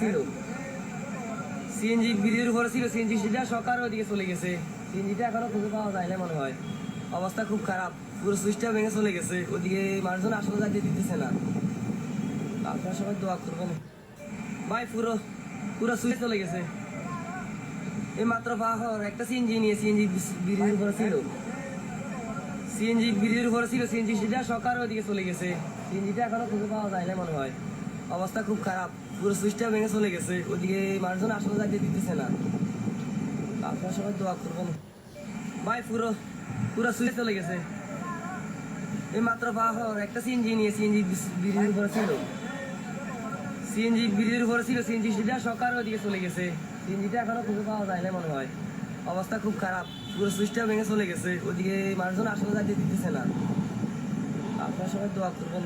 ছিল। সিএনজি ব্রিজের উপরে ছিল। সিএনজি সেটা সকার ওদিকে চলে গেছে। সিএনজিটা এখনও খুঁজে পাওয়া যায় না মনে হয়। অবস্থা খুব খারাপ। পুরো সুইচটা ভেঙে চলে গেছে। ওদিকে মানুষজন আসলে যাইতে দিতেছে না। আপনারা সবাই দোয়া করবেন। ভাই, পুরো পুরো সুইচ চলে গেছে। এই মাত্র পাহাড় একটা সিএনজি নিয়ে সিএনজি ব্রিজের উপরে ছিল। সিএনজি ব্রিজের উপরে ছিল। সিএনজি সেটা সকার ওদিকে চলে গেছে। সিএনজিটা এখনও খুঁজে পাওয়া যায় না মনে হয়। অবস্থা খুব খারাপ। পুরো সুইচটা ভেঙে চলে গেছে। ওদিকে মানুষজন আসলে যাইতে দিতেছে না। আপনার সবাই দোয়া করবেন। ভাই, পুরো পুরো সুইচ চলে গেছে। এই মাত্র পাহাড় একটা সিএনজি নিয়ে সিএনজি ব্রিজের উপরে ছিল। সিএনজি ব্রিজের উপরে ছিল। সিএনজি সেটা সকার ওদিকে চলে গেছে। সিএনজিটা এখনও খুঁজে পাওয়া যায় না মনে হয়। অবস্থা খুব খারাপ। পুরো সুইচটা ভেঙে চলে গেছে। ওদিকে মানুষজন আসলে যাইতে দিতেছে না। আপনার সবাই দোয়া করবেন।